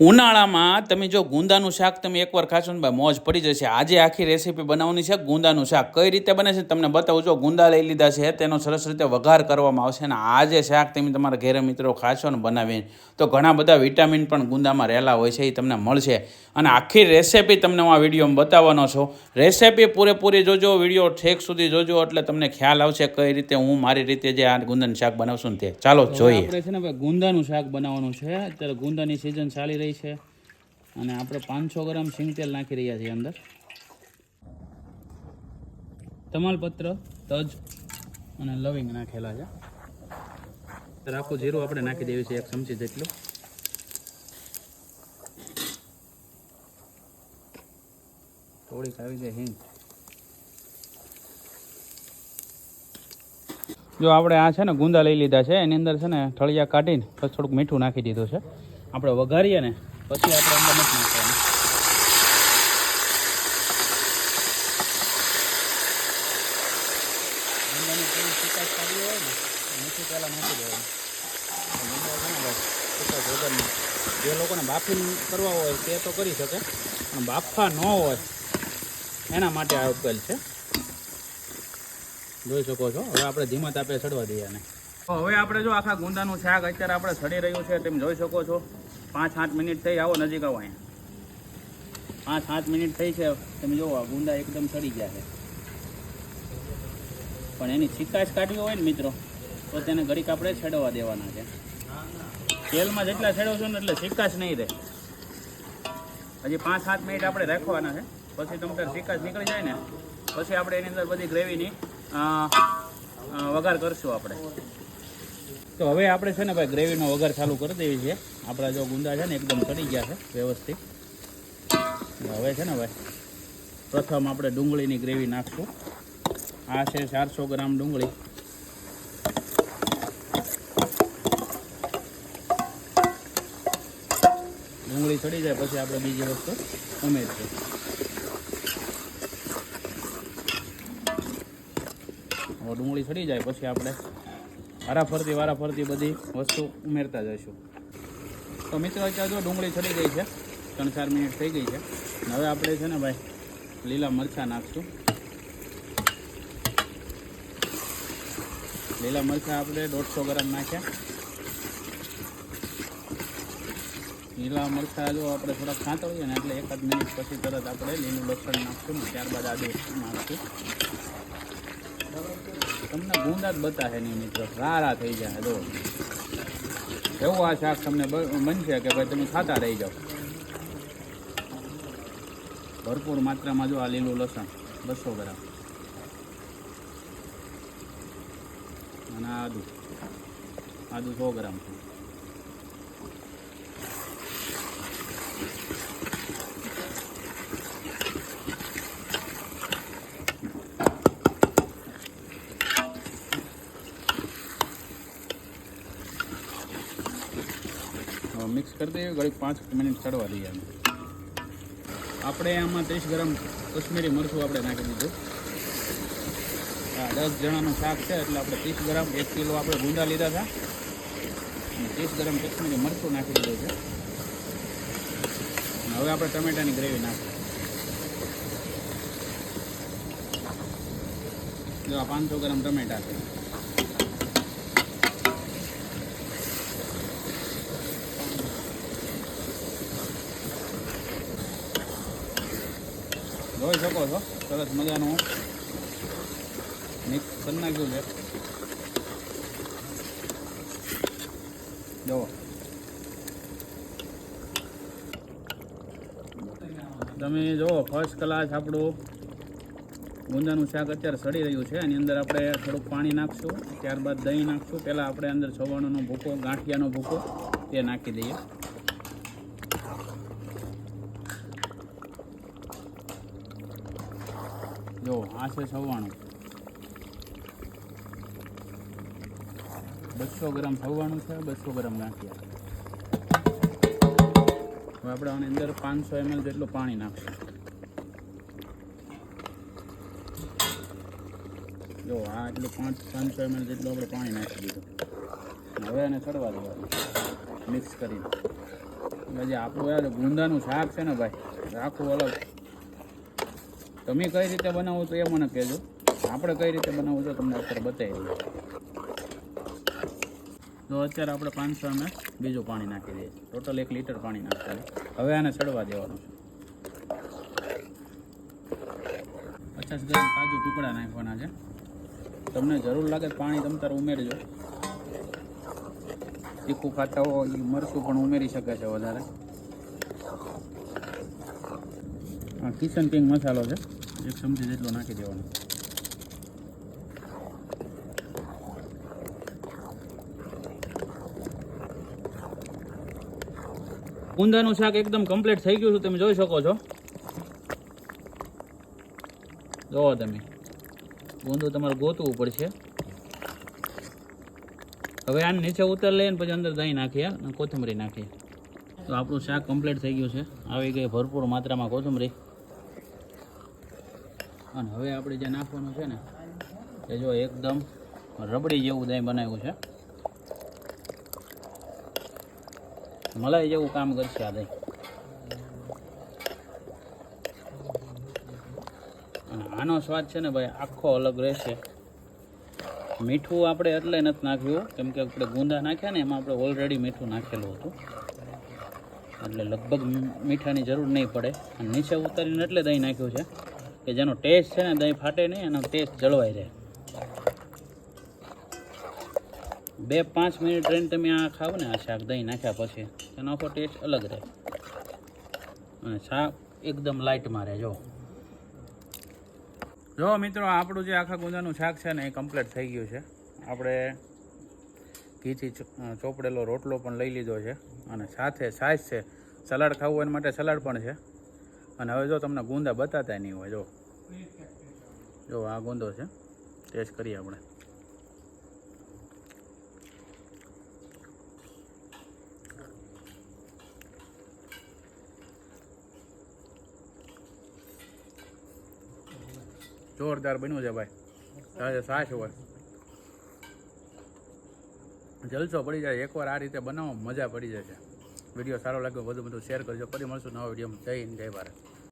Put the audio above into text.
ઉનાળામાં તમે જો ગુંદાનું શાક તમે એકવાર ખાશો ને ભાઈ મોજ પડી જશે. આજે આખી રેસીપી બનાવવાની છે ગુંદાનું શાક. કઈ રીતે બને છે તમને બતાવું? જો ગુંદા લઈ લીધા છે તેનો સરસ રીતે વઘાર કરવામાં આવશે અને આ જે શાક તમે તમારા ઘેરે મિત્રો ખાશો ને બનાવીને. તો ઘણા બધા વિટામિન પણ ગુંદામાં રહેલા હોય છે એ તમને મળશે. અને આખી રેસીપી તમને હું આ વિડીયોમાં બતાવવાનો છું. રેસીપી પૂરેપૂરી જોજો વીડિયો ઠેક સુધી જોજો એટલે તમને ખ્યાલ આવશે કઈ રીતે હું મારી રીતે જે આ ગુંદાનું શાક બનાવશું ને તે. ચાલો જોઈએ. આપણે છે ને ગુંદાનું શાક બનાવવાનું છે. અત્યારે ગુંદાની સિઝન ચાલી રહી છે. અને આપણે પાંચસો ગ્રામ સિંગ તેલ નાખી રહ્યા છીએ અંદર. તમાલપત્ર, તજ અને લવિંગ નાખેલા છે. આખું જીરું આપણે નાખી દેવી છે એક ચમચી જેટલું. થોડીક આવી જાય હિંગ. જો આપણે આ છે ને ગુંદા લઈ લીધા છે, એની અંદર છે ને ઠળિયા કાઢીને પછી થોડુંક મીઠું નાખી દીધું છે. આપણે વઘારીએ ને પછી આપણે અંદર નથી નાખવાનું. હોય ને મીઠું પહેલાં દેવાનું. જે લોકોને બાફી કરવા હોય તે તો કરી શકે, પણ બાફા ન હોય, એના માટે આ ઉકેલ છે. જોઈ શકો છો, હવે આપણે ધીમા તાપે ચડવા દઈએ આને હવે આપણે જો આખા ગુંદાનું શાક અત્યારે આપણે સડી રહ્યું છે, તમે જોઈ શકો છો. પાંચ સાત મિનિટ થઈ, આવો નજીક આવો અહીંયા. પાંચ સાત મિનિટ થઈ છે, તમે જોવો આ ગુંદા એકદમ સડી ગયા છે. પણ એની છીકાશ કાઢવી હોય ને મિત્રો, તો તેને ઘડીક આપણે છેડવા દેવાના છે. તેલમાં જેટલા છેડવશો ને એટલે છીકાશ નહીં રહે. હજી પાંચ સાત મિનિટ આપણે રાખવાના છે. પછી તમે છીકાશ નીકળી જાય ને, પછી આપણે એની અંદર બધી ગ્રેવીની વઘાર કરશું આપણે. તો હવે આપણે છે ને ભાઈ ગ્રેવીનો વઘાર ચાલુ કરી દેવી છે. આપણા જો ગુંદા છે ને એકદમ ચડી ગયા છે વ્યવસ્થિત. હવે છે ને ભાઈ, પ્રથમ આપણે ડુંગળીની ગ્રેવી નાખશું. આ છે ચારસો ગ્રામ ડુંગળી. ડુંગળી ચડી જાય પછી આપણે બીજી વસ્તુ ઉમેરશું. ડુંગળી ચડી જાય પછી આપણે વારાફરતી વારાફરતી બધી વસ્તુ ઉમેરતા જઈશું. તો મિત્રો, અત્યારે જો ડુંગળી ચડી ગઈ છે, ત્રણ ચાર મિનિટ થઈ ગઈ છે. હવે આપણે છે ને ભાઈ, લીલા મરચાં નાખશું. લીલા મરચાં આપણે દોઢસો ગ્રામ નાખ્યા. લીલા મરચાં જો આપણે થોડાક સાંતળીએ ને એટલે એકાદ મિનિટ પછી તરત આપણે લીલું લસણ નાખશું ને ત્યારબાદ આદુ નાખશું. તમને ગુંદા જ બતાવે નહીં મિત્રો. સારા થઈ જાય, જો. એવું આ શાક તમને બનશે કે ભાઈ તમે ખાતા રહી જાઓ. ભરપૂર માત્રામાં જો આ લીલું લસણ, બસો ગ્રામ. અને આદુ. આદુ સો ગ્રામ હવે મિક્સ કરી દઈએ ઘડીક પાંચ મિનિટ ચડવા દઈએ આપણે આમાં ત્રીસ ગ્રામ કશ્મીરી મરચું આપણે નાખી દીધું. આ દસ જણાનું શાક છે, એટલે આપણે ત્રીસ ગ્રામ, એક કિલો આપણે ગુંદા લીધા હતા. અને ત્રીસ ગ્રામ કશ્મીરી મરચું નાખી દીધું છે. હવે આપણે ટમેટાની ગ્રેવી નાખીએ જો આ પાંચસો ગ્રામ ટમેટા છે. જોઈ શકો છો. સરસ મજાનું મિક્સ કરી નાખ્યું છે. જુઓ. તમે જુઓ ફર્સ્ટ ક્લાસ આપણું ગુંદાનું શાક અત્યારે સડી રહ્યું છે. એની અંદર આપણે થોડુંક પાણી નાખશું, ત્યારબાદ દહીં નાખશું. પહેલાં આપણે અંદર છવાણોનો ભૂકો, ગાંઠિયાનો ભૂકો, તે નાખી દઈએ. જો, આ છે સવાણું. બસો ગ્રામ સવાણું છે, બસો ગ્રામ ગાંઠિયા. હવે આપણે આની અંદર પાંચસો એમએલ જેટલું પાણી નાખશું. જો, આ એટલું પાંચ, પાંચસો એમએલ જેટલું આપણે પાણી નાખી દીધું. હવે એને ચડવા દેવાનું, મિક્સ કરીને. પછી આપણું યાર ગુંદાનું શાક છે ને ભાઈ, રાખવું અલગ. તમે કઈ રીતે બનાવો તો એ મને કહેજો. આપણે કઈ રીતે બનાવવું છે તમને અત્યારે બતાવી દઈએ તો અત્યારે આપણે પાંચસો અમે બીજું પાણી નાખી દઈએ ટોટલ એક લીટર પાણી નાખતા હવે આને ચડવા દેવાનું પચાસ ગ્રામ કાજુ ટુકડા નાખવાના છે. તમને જરૂર લાગે પાણી તમ તારે ઉમેરજો. તીખું ખાતા હો એ મરચું પણ ઉમેરી શકે છે વધારે. કિચન કિંગ મસાલો છે. એક ચમચી જેટલો નાખી દેવાનો. ઊંધાનું શાક એકદમ કમ્પ્લીટ થઈ ગયું છે, તમે જોઈ શકો છો. જોવો તમે. ઊંધું તમારે ગોતવું પડશે. હવે આને નીચે ઉતર લઈને પછી અંદર દહીં નાખીએ અને કોથમરી નાખીએ. તો આપણું શાક કમ્પ્લીટ થઈ ગયું છે. આવી ગઈ ભરપૂર માત્રામાં કોથમરી. અને હવે આપણે જે નાખવાનું છે ને, એ જો એકદમ રબડી જેવું દહીં બનાવ્યું છે. મલાઈ જેવું કામ કરશે આ દહીં. અને આનો સ્વાદ છે ને ભાઈ, આખો અલગ રહેશે. મીઠું આપણે એટલે નથી નાખ્યું, કેમ કે આપણે ગુંદા નાખ્યા ને, એમાં આપણે ઓલરેડી મીઠું નાખેલું હતું. એટલે લગભગ મીઠાની જરૂર નહીં પડે. અને નીચે ઉતારીને એટલે દહીં નાખ્યું છે. કે જેનો ટેસ્ટ છે ને દહીં ફાટે નહીં, એનો ટેસ્ટ જળવાઈ રહે. બે પાંચ મિનિટ રહીને તમે આ ખાવ ને, આ શાક દહીં નાખ્યા પછી, એનો આખો ટેસ્ટ અલગ રહે. અને શાક એકદમ લાઇટમાં રહે, જો. જો મિત્રો, આપણું જે આખા ગુંદાનું શાક છે ને, એ કમ્પ્લીટ થઈ ગયું છે. આપણે ઘીથી ચોપડેલો રોટલો પણ લઈ લીધો છે. અને સાથે છાશ છે. સલાડ ખાવું એના માટે સલાડ પણ છે. અને હવે જો તમને ગુંદા બતાતા નહીં હોય, જો. જો, આ ગોંધો છે. ટેસ્ટ કરીએ આપણે. જોરદાર બન્યું છે ભાઈ. છાશ હોય. જલસો પડી જાય. એકવાર આ રીતે બનાવો, મજા પડી જશે. વીડિયો સારો લાગ્યો વધુ બધું શેર કરજો. ફરી મળશું નવા વિડીયોમાં. જય હિન્દ, જય ભારત.